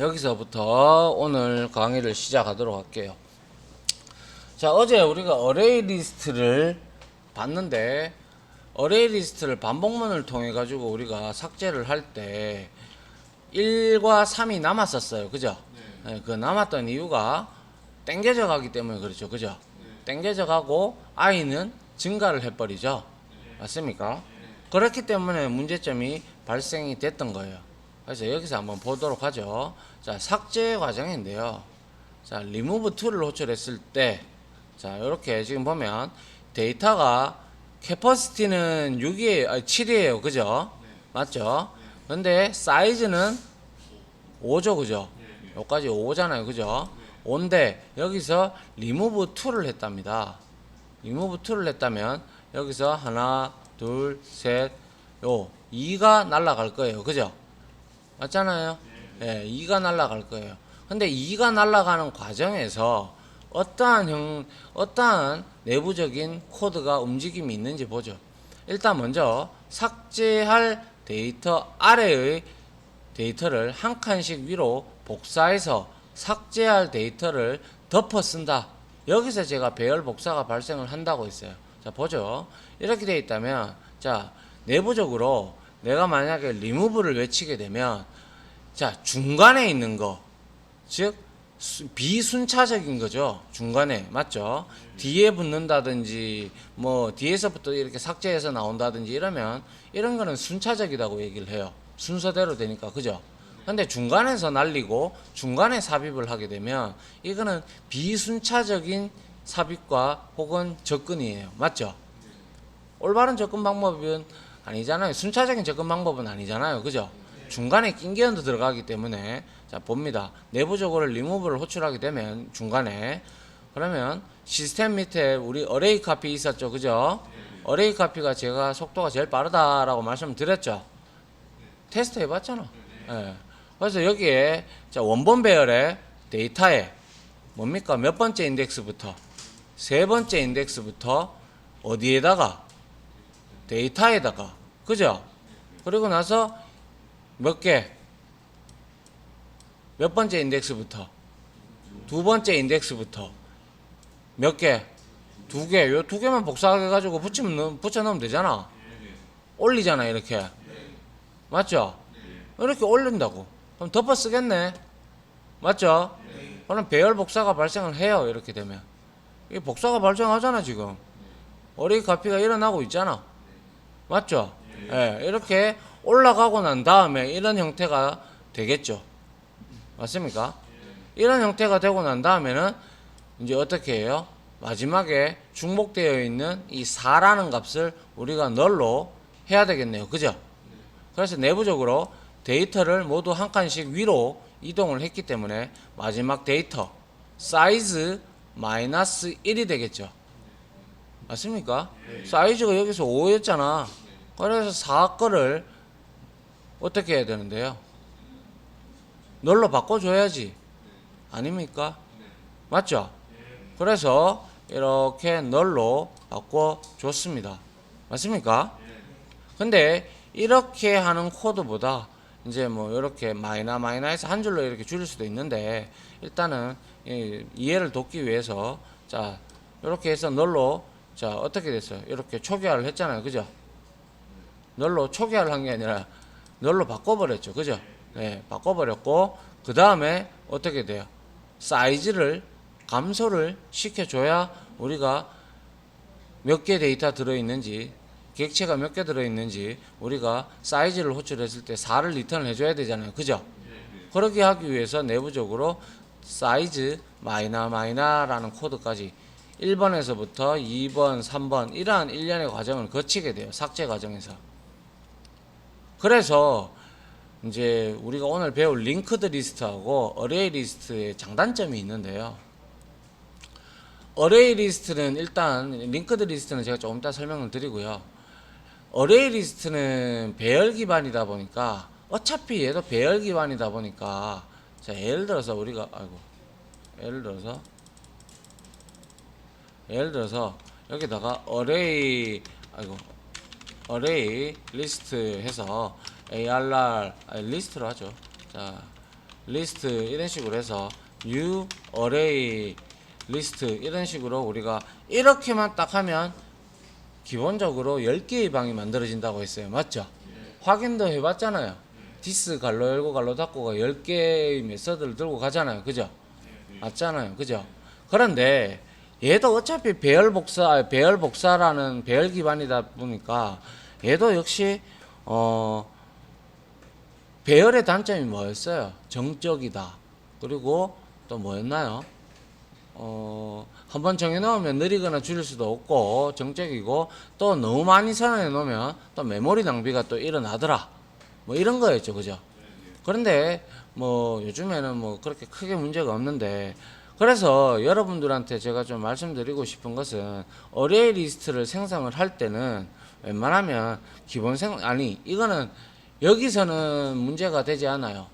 여기서부터 오늘 강의를 시작하도록 할게요. 자, 어제 우리가 어레이 리스트를 봤는데 어레이 리스트를 반복문을 통해 가지고 우리가 삭제를 할 때 1과 3이 남았었어요. 그죠? 네, 그 남았던 이유가 땡겨져 가기 때문에 그렇죠. 그죠? 땡겨져 가고 i는 증가를 해 버리죠. 맞습니까? 그렇기 때문에 문제점이 발생이 됐던 거예요. 그래서 여기서 한번 보도록 하죠. 자, 삭제 과정인데요. 자, remove tool을 호출했을 때, 자, 이렇게 지금 보면 데이터가 캐퍼시티는 6이에요, 아니 7이에요, 그죠? 맞죠? 근데 사이즈는 5죠, 그죠? 여기까지 5잖아요, 그죠? 5인데 여기서 remove tool을 했답니다. remove tool을 했다면 여기서 하나, 둘, 셋, 요 2가 날아갈 거예요, 그죠? 맞잖아요. 예, 2가 날아갈 거예요. 근데 2가 날아가는 과정에서 어떠한 형, 어떠한 내부적인 코드가 움직임이 있는지 보죠. 일단 먼저 삭제할 데이터 아래의 데이터를 한 칸씩 위로 복사해서 삭제할 데이터를 덮어 쓴다. 여기서 제가 배열 복사가 발생을 한다고 했어요. 자, 보죠. 이렇게 되어 있다면, 자, 내부적으로 내가 만약에 리무브를 외치게 되면, 자, 중간에 있는 거, 즉, 수- 비순차적인 거죠. 중간에. 맞죠? 뒤에 붙는다든지, 뭐, 뒤에서부터 이렇게 삭제해서 나온다든지 이러면, 이런 거는 순차적이라고 얘기를 해요. 순서대로 되니까. 그죠? 근데 중간에서 날리고, 중간에 삽입을 하게 되면, 이거는 비순차적인 삽입과 혹은 접근이에요. 맞죠? 올바른 접근 방법은 아니잖아요. 순차적인 접근 방법은 아니잖아요. 그죠? 중간에 낀기언도 들어가기 때문에 자 봅니다. 내부적으로 리무브를 호출하게 되면 중간에 그러면 시스템 밑에 우리 어레이 카피 있었죠. 그죠? 어레이 카피가 제가 속도가 제일 빠르다라고 말씀드렸죠. 테스트 해봤잖아. 예. 그래서 여기에 자 원본 배열의 데이터에 뭡니까 몇 번째 인덱스부터 세 번째 인덱스부터 어디에다가 데이터에다가 그죠? 그리고 나서 몇 개? 몇 번째 인덱스부터? 두 번째 인덱스부터 몇 개? 두 개. 요 두 개만 복사해 가지고 붙이면 넣- 붙여 넣으면 되잖아. 올리잖아, 이렇게. 맞죠? 이렇게 올린다고. 그럼 덮어 쓰겠네. 맞죠? 그럼 배열 복사가 발생을 해요, 이렇게 되면. 이 복사가 발생하잖아, 지금. 어레이 카피가 일어나고 있잖아. 맞죠? 예, 이렇게 올라가고 난 다음에 이런 형태가 되겠죠. 맞습니까? 이런 형태가 되고 난 다음에는 이제 어떻게 해요? 마지막에 중복되어 있는 이 4라는 값을 우리가 널로 해야 되겠네요. 그죠? 그래서 내부적으로 데이터를 모두 한 칸씩 위로 이동을 했기 때문에 마지막 데이터 사이즈 마이너스 1이 되겠죠. 맞습니까? 사이즈가 여기서 5였잖아. 그래서 4 거를 어떻게 해야 되는데요? 널로 바꿔줘야지. 아닙니까? 맞죠? 그래서 이렇게 널로 바꿔줬습니다. 맞습니까? 근데 이렇게 하는 코드보다 이제 뭐 이렇게 마이너 마이너에서 한 줄로 이렇게 줄일 수도 있는데 일단은 이 이해를 돕기 위해서 자 이렇게 해서 널로 자 어떻게 됐어요? 이렇게 초기화를 했잖아요, 그죠? 널로 초기화를 한 게 아니라 널로 바꿔버렸죠, 그죠? 네, 바꿔버렸고 그 다음에 어떻게 돼요? 사이즈를 감소를 시켜줘야 우리가 몇 개 데이터 들어있는지 객체가 몇 개 들어있는지 우리가 사이즈를 호출했을 때 4를 리턴을 해줘야 되잖아요, 그죠? 그렇게 하기 위해서 내부적으로 사이즈 마이너 마이너라는 코드까지 1번에서부터 2번, 3번 이러한 일련의 과정을 거치게 돼요. 삭제 과정에서. 그래서 이제 우리가 오늘 배울 링크드 리스트하고 어레이 리스트의 장단점이 있는데요. 어레이 리스트는 일단 링크드 리스트는 제가 조금 이따 설명을 드리고요. 어레이 리스트는 배열 기반이다 보니까 어차피 얘도 배열 기반이다 보니까 자 예를 들어서 우리가 아이고 예를 들어서 예를 들어서 여기다가 어레이 아이고 어레이 리스트 해서 ARR 아니, 리스트로 하죠. 자 리스트 이런 식으로 해서 new array 리스트 이런 식으로 우리가 이렇게만 딱 하면 기본적으로 10개의 방이 만들어진다고 했어요. 맞죠? 확인도 해 봤잖아요. 디스 갈로 열고 갈로 닫고가 10개의 메서드를 들고 가잖아요. 그죠? 맞잖아요. 그죠? 그런데 얘도 어차피 배열 복사, 아니, 배열 복사라는 배열 기반이다 보니까 얘도 역시 어 배열의 단점이 뭐였어요? 정적이다. 그리고 또 뭐였나요? 어, 한번 정해놓으면 느리거나 줄일 수도 없고 정적이고 또 너무 많이 선언해 놓으면 또 메모리 낭비가 또 일어나더라. 뭐 이런 거였죠, 그죠? 그런데 뭐 요즘에는 뭐 그렇게 크게 문제가 없는데 그래서 여러분들한테 제가 좀 말씀드리고 싶은 것은 어레이 리스트를 생성을 할 때는 웬만하면 기본 생 아니 이거는 여기서는 문제가 되지 않아요.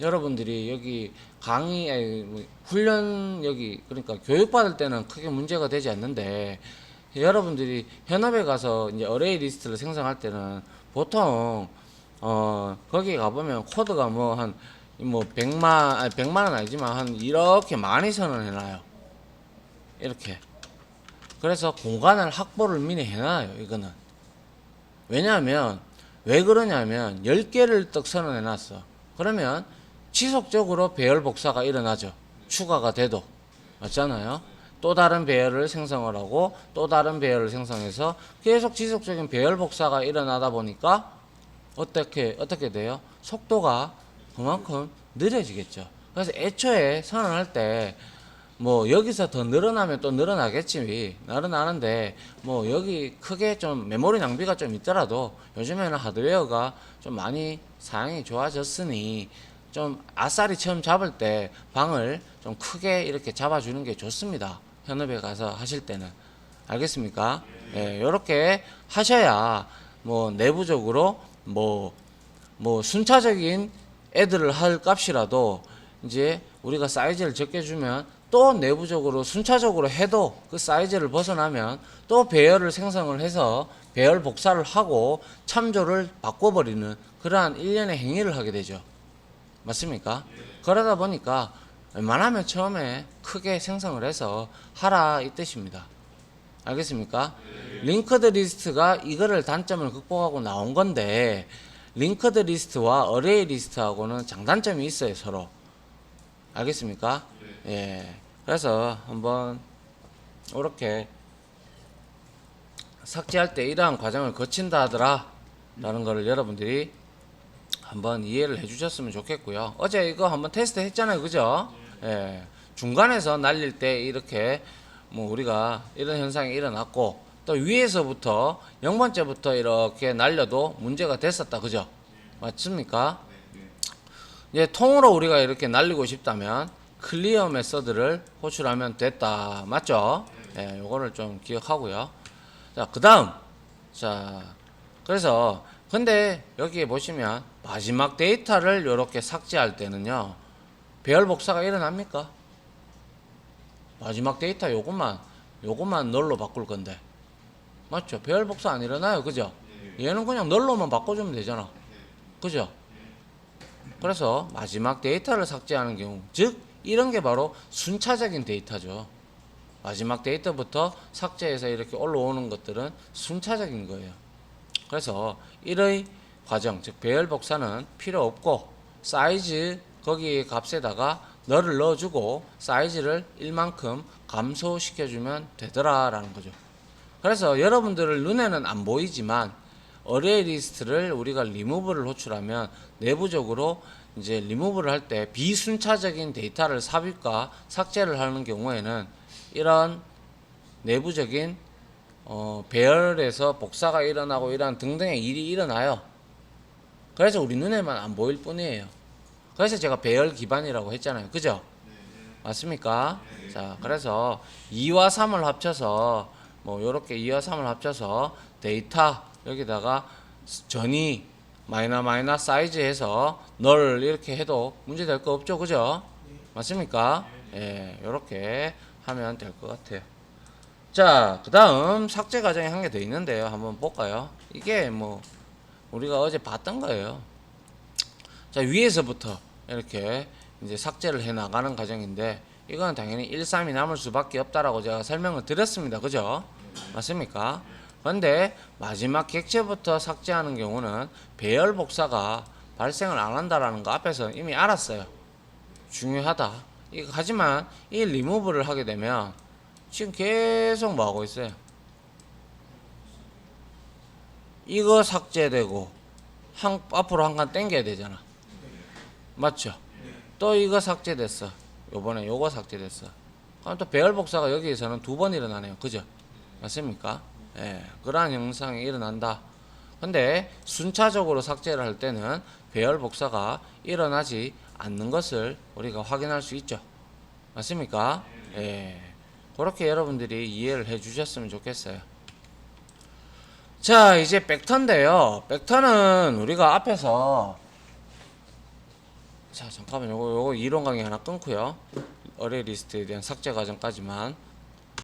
여러분들이 여기 강의 아니, 뭐 훈련 여기 그러니까 교육 받을 때는 크게 문제가 되지 않는데 여러분들이 현업에 가서 이제 어레이 리스트를 생성할 때는 보통 어 거기 가 보면 코드가 뭐 한뭐 100만 아니 100만은 아니지만 한 이렇게 많이 선언 해 놔요. 이렇게. 그래서 공간을 확보를 미리 해 놔요, 이거는. 왜냐하면 왜 그러냐면 10개를 떡 선언해 놨어. 그러면 지속적으로 배열 복사가 일어나죠. 추가가 돼도. 맞잖아요. 또 다른 배열을 생성을 하고 또 다른 배열을 생성해서 계속 지속적인 배열 복사가 일어나다 보니까 어떻게 어떻게 돼요? 속도가 그만큼 느려지겠죠. 그래서 애초에 선언할 때 뭐 여기서 더 늘어나면 또 늘어나겠지 늘어나는데 뭐 여기 크게 좀 메모리 낭비가 좀 있더라도 요즘에는 하드웨어가 좀 많이 사양이 좋아졌으니 좀 아싸리 처음 잡을 때 방을 좀 크게 이렇게 잡아주는 게 좋습니다. 현업에 가서 하실 때는 알겠습니까? 예, 요렇게 하셔야 뭐 내부적으로 뭐뭐 순차적인 애들을 할 값이라도 이제 우리가 사이즈를 적게 주면 또 내부적으로 순차적으로 해도 그 사이즈를 벗어나면 또 배열을 생성을 해서 배열 복사를 하고 참조를 바꿔버리는 그러한 일련의 행위를 하게 되죠. 맞습니까? 그러다 보니까 웬만하면 처음에 크게 생성을 해서 하라 이 뜻입니다. 알겠습니까? 링크드 리스트가 이거를 단점을 극복하고 나온 건데 링크드 리스트와 어레이 리스트하고는 장단점이 있어요 서로 알겠습니까? 예. 그래서 한번 이렇게 삭제할 때 이러한 과정을 거친다 하더라 라는 거를 여러분들이 한번 이해를 해주셨으면 좋겠고요. 어제 이거 한번 테스트 했잖아요, 그죠? 예. 중간에서 날릴 때 이렇게 뭐 우리가 이런 현상이 일어났고 또 위에서부터 0번째부터 이렇게 날려도 문제가 됐었다, 그죠? 맞습니까? 이제 통으로 우리가 이렇게 날리고 싶다면 클리어 메서드를 호출하면 됐다, 맞죠? 예, 요거를 좀 기억하고요. 자, 그 다음. 자, 그래서 근데 여기 보시면 마지막 데이터를 이렇게 삭제할 때는요 배열 복사가 일어납니까? 마지막 데이터 요것만 요것만 널로 바꿀 건데 맞죠? 배열 복사 안 일어나요 그죠? 얘는 그냥 널로만 바꿔주면 되잖아 그죠? 그래서 마지막 데이터를 삭제하는 경우 즉 이런 게 바로 순차적인 데이터죠 마지막 데이터부터 삭제해서 이렇게 올라오는 것들은 순차적인 거예요 그래서 1의 과정, 즉 배열 복사는 필요 없고 사이즈 거기 값에다가 너를 넣어주고 사이즈를 1만큼 감소시켜주면 되더라라는 거죠. 그래서 여러분들을 눈에는 안 보이지만 어레이 리스트를 우리가 리무브를 호출하면 내부적으로 이제 리무브를 할 때 비순차적인 데이터를 삽입과 삭제를 하는 경우에는 이런 내부적인 어, 배열에서 복사가 일어나고 이러한 등등의 일이 일어나요. 그래서 우리 눈에만 안 보일 뿐이에요. 그래서 제가 배열 기반이라고 했잖아요. 그죠? 맞습니까? 자, 그래서 2와 3을 합쳐서 뭐 요렇게 2와 3을 합쳐서 데이터 여기다가 전이 마이너 마이너 사이즈 해서 널 이렇게 해도 문제 될 거 없죠. 그죠? 맞습니까? 예, 요렇게 하면 될 것 같아요. 자, 그 다음 삭제 과정이 한 개 더 있는데요. 한번 볼까요? 이게 뭐, 우리가 어제 봤던 거예요. 자, 위에서부터 이렇게 이제 삭제를 해 나가는 과정인데 이거는 당연히 1, 3이 남을 수밖에 없다라고 제가 설명을 드렸습니다. 그죠? 맞습니까? 그런데 마지막 객체부터 삭제하는 경우는 배열 복사가 발생을 안 한다라는 거 앞에서 이미 알았어요. 중요하다. 하지만 이 리무브를 하게 되면 지금 계속 뭐 하고 있어요? 이거 삭제되고 한 앞으로 한칸 당겨야 되잖아. 맞죠? 또 이거 삭제됐어. 요번에 요거 삭제됐어. 그럼 또 배열 복사가 여기에서는 두 번 일어나네요. 그죠? 맞습니까? 예. 그러한 현상이 일어난다. 근데 순차적으로 삭제를 할 때는 배열 복사가 일어나지 않는 것을 우리가 확인할 수 있죠. 맞습니까? 예. 그렇게 여러분들이 이해를 해 주셨으면 좋겠어요. 자, 이제 벡터인데요. 벡터는 우리가 앞에서 자, 잠깐만 요거 요거 이론 강의 하나 끊고요. 어레이 리스트에 대한 삭제 과정까지만